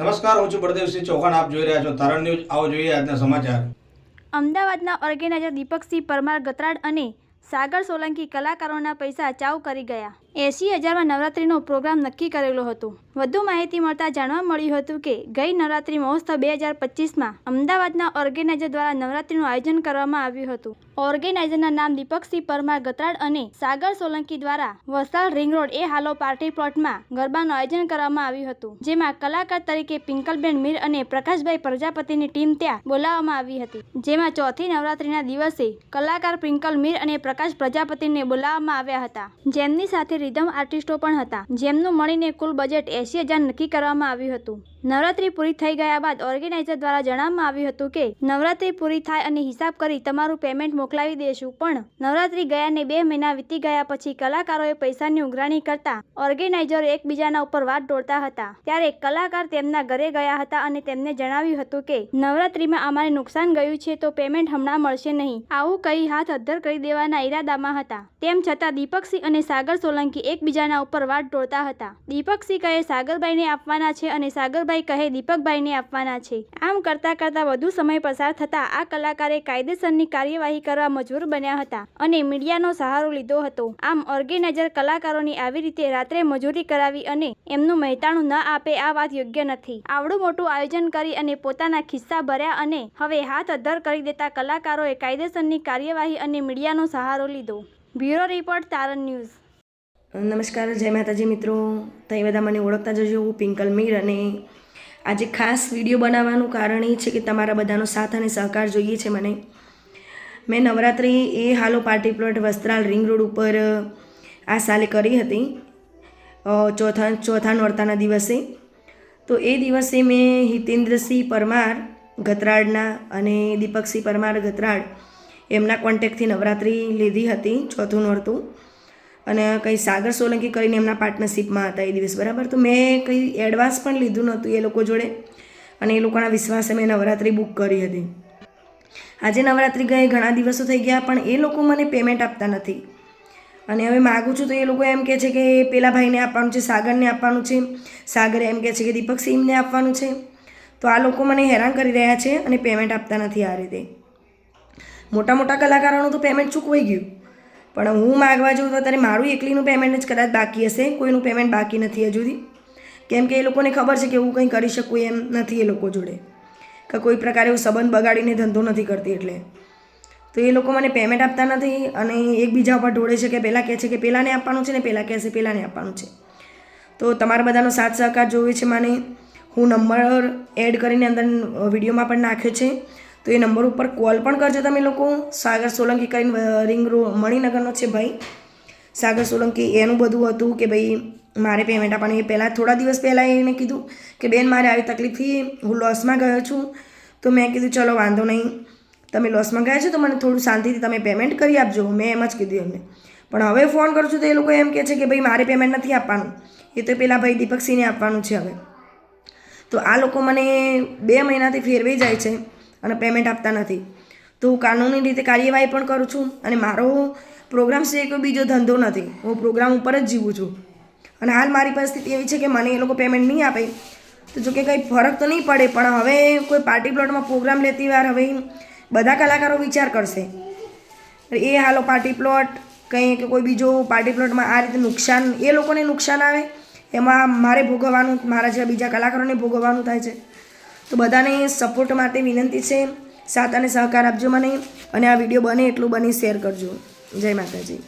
નમસ્કાર, હું છું પ્રદેવસિંહ ચૌહાણ. આપ જોઈ રહ્યા છો તારણ ન્યૂઝ. આવો જોઈએ આજના સમાચાર. અમદાવાદના ઓર્ગેનાઇઝર દીપકસિંહ પરમાર ગતરાડ અને સાગર સોલંકી કલાકારોના પૈસા ચાઉ કરી ગયા. એસી હજારમાં નવરાત્રીનો પ્રોગ્રામ નક્કી કરેલો હતો. વધુ માહિતી મળતા જાણવા મળ્યું હતું કે ગઈ નવરાત્રી મહોત્સવ બે હજાર પચીસમાં અમદાવાદના ઓર્ગેનાઇઝર દ્વારા નવરાત્રીનું આયોજન કરવામાં આવ્યું હતું. ઓર્ગેનાઇઝરના નામ દીપકસિંહ પરમાર ગતરાડ અને સાગર સોલંકી દ્વારા વસાલ રિંગ રોડ એ હાલો પાર્ટી પ્લોટમાં ગરબાનું આયોજન કરવામાં આવ્યું હતું, જેમાં કલાકાર તરીકે પિંકલબેન મીર અને પ્રકાશભાઈ પ્રજાપતિની ટીમ ત્યાં બોલાવવામાં આવી હતી. જેમાં ચોથી નવરાત્રીના દિવસે કલાકાર પિંકલ મીર અને પ્રકાશ પ્રજાપતિને બોલાવવામાં આવ્યા હતા. જેમની સાથે રિધમ આર્ટિસ્ટો પણ હતા. જેમનું મળીને કુલ બજેટ એસી હજાર નક્કી કરવામાં આવ્યું હતું. નવરાત્રી પૂરી થઈ ગયા બાદ ઓર્ગેનાઇઝર દ્વારા જણાવવામાં આવ્યું હતું કે, નવરાત્રી પૂરી થાય અને હિસાબ કરી તમારું પેમેન્ટ મોકલાવી દેશું, પણ નવરાત્રી ગયાને બે મહિના વીતી ગયા પછી કલાકારોએ પૈસાની ઉઘરાણી કરતા ઓર્ગેનાઇઝરો એકબીજાના ઉપર વાત દોડતા હતા. ત્યારે કલાકાર તેમના ઘરે ગયા હતા અને તેમને જણાવ્યું હતું કે, નવરાત્રીમાં અમારે નુકસાન ગયું છે તો પેમેન્ટ હમણાં મળશે નહીં. આવું કહી હાથ અદ્ધર કરી દેવાના ઈરાદામાં હતા. તેમ છતાં દીપકસિંહ અને સાગર સોલંકી એકબીજાના ઉપર વાત દોડતા હતા. દીપકસિંહ કહે સાગરભાઈને આપવાના છે અને સાગરભાઈ કહે, દીપકભાઈને આપવાના છે. આમ કરતા કરતા વધુ સમય પસાર થતા આ કલાકારે કાયદેસરની કાર્યવાહી કરવા મજબૂર બન્યા હતા અને મીડિયાનો સહારો લીધો હતો. આમ ઓર્ગેનાઇઝર કલાકારોની આવી રીતે રાત્રે મજૂરી કરાવી અને એમનું મહેતાણું ન આપે આ વાત યોગ્ય નથી. આવડું મોટું આયોજન કરી અને પોતાના ખિસ્સા ભર્યા અને હવે હાથ અધ્ધર કરી દેતા કલાકારોએ કાયદેસરની કાર્યવાહી અને મીડિયાનો સહારો લીધો. Bureau report, Taran news. નમસ્કાર, જય માતાજી મિત્રો. તમે બધા મને ઓળખતા જજો હું પિંકલ મીર અને આજે ખાસ વીડિયો બનાવવાનું કારણ એ છે કે તમારા બધાનો સાથ અને સહકાર જોઈએ છે મને. મેં નવરાત્રિ એ Halo party plot Vastral ring road ઉપર આ સાલે કરી હતી ચોથા ચોથા નોરતાના દિવસે. તો એ દિવસે મેં હિતેન્દ્રસિંહ પરમાર ગતરાડના અને દીપકસિંહ પરમાર ગતરાડ એમના કોન્ટેક્ટથી નવરાત્રિ લીધી હતી ચોથું નોરતું. અને કંઈ સાગર સોલંકી કરીને એમના પાર્ટનરશિપમાં હતા એ દિવસ, બરાબર? તો મેં કંઈ એડવાન્સ પણ લીધું નહોતું એ લોકો જોડે. અને એ લોકોના વિશ્વાસે મેં નવરાત્રિ બુક કરી હતી. આજે નવરાત્રિ ગઈ, ઘણા દિવસો થઈ ગયા, પણ એ લોકો મને પેમેન્ટ આપતા નથી. અને હવે માગું છું તો એ લોકો એમ કહે છે કે પેલા ભાઈને આપવાનું છે, સાગરને આપવાનું છે. સાગર એમ કહે છે કે દીપક સિંહને આપવાનું છે. તો આ લોકો મને હેરાન કરી રહ્યા છે અને પેમેન્ટ આપતા નથી આ રીતે. મોટા મોટા કલાકારોનું તો પેમેન્ટ ચૂકવાઈ ગયું. પણ હું માગવા જાઉં તો અત્યારે મારું એકલીનું પેમેન્ટ જ કદાચ બાકી હશે. કોઈનું પેમેન્ટ બાકી નથી હજુ સુધી. કેમ કે એ લોકોને ખબર છે કે હું કંઈ કરી શકું એમ નથી એ લોકો જોડે. કે કોઈ પ્રકારે હું સંબંધ બગાડીને ધંધો નથી કરતી એટલે. તો એ લોકો મને પેમેન્ટ આપતા નથી અને એકબીજા ઉપર ઢોળે છે કે પહેલાં કહે છે કે પહેલાંને આપવાનું છે ને પહેલાં કહે છે પહેલાંને આપવાનું છે. તો તમારા બધાનો સાથ સહકાર જોવે છે મને. હું નંબર એડ કરીને અંદર વિડીયોમાં પણ નાખ્યો છે. તો એ નંબર ઉપર કોલ પણ કરજો તમે લોકો. સાગર સોલંકી કરીને રિંગ રો મણિનગરનો છે ભાઈ. સાગર સોલંકી, એનું બધું હતું કે ભાઈ, મારે પેમેન્ટ આપવાનું એ પહેલાં, થોડા દિવસ પહેલાં એને કીધું કે, બેન, મારે આવી તકલીફથી હું લોસમાં ગયો છું. તો મેં કીધું, ચલો, વાંધો નહીં. તમે લોસમાં ગયા છો તો મને થોડું શાંતિથી તમે પેમેન્ટ કરી આપજો. મેં એમ જ કીધું એમને. પણ હવે ફોન કરું છું તો એ લોકો એમ કહે છે કે, ભાઈ, મારે પેમેન્ટ નથી આપવાનું. એ તો પેલા ભાઈ દીપકસિંહને આપવાનું છે હવે. તો આ લોકો મને બે મહિનાથી ફેરવાઈ જાય છે. અને પેમેન્ટ આપતા નથી. તો હું કાનૂની રીતે કાર્યવાહી પણ કરું છું અને મારો પ્રોગ્રામ છે કોઈ બીજો ધંધો નથી. હું પ્રોગ્રામ ઉપર જ જીવું છું. અને હાલ મારી પરિસ્થિતિ એવી છે કે મને એ લોકો પેમેન્ટ નહીં આપે. તો જો કે કંઈ ફરક તો નહીં પડે, પણ હવે કોઈ પાર્ટી પ્લોટમાં પ્રોગ્રામ લેતી વાર હવે બધા કલાકારો વિચાર કરશે. એ હાલો પાર્ટી પ્લોટ કંઈ કે કોઈ બીજો પાર્ટી પ્લોટમાં આ રીતે નુકસાન, એ લોકોને નુકસાન આવે, એમાં મારે ભોગવવાનું, મારા જેવા બીજા કલાકારોને ભોગવવાનું થાય છે. તો બધાને સપોર્ટ માટે વિનંતી છે. સાથ અને સહકાર આપજો મને. અને આ વીડિયો બને એટલું બની શેર કરજો. જય માતાજી.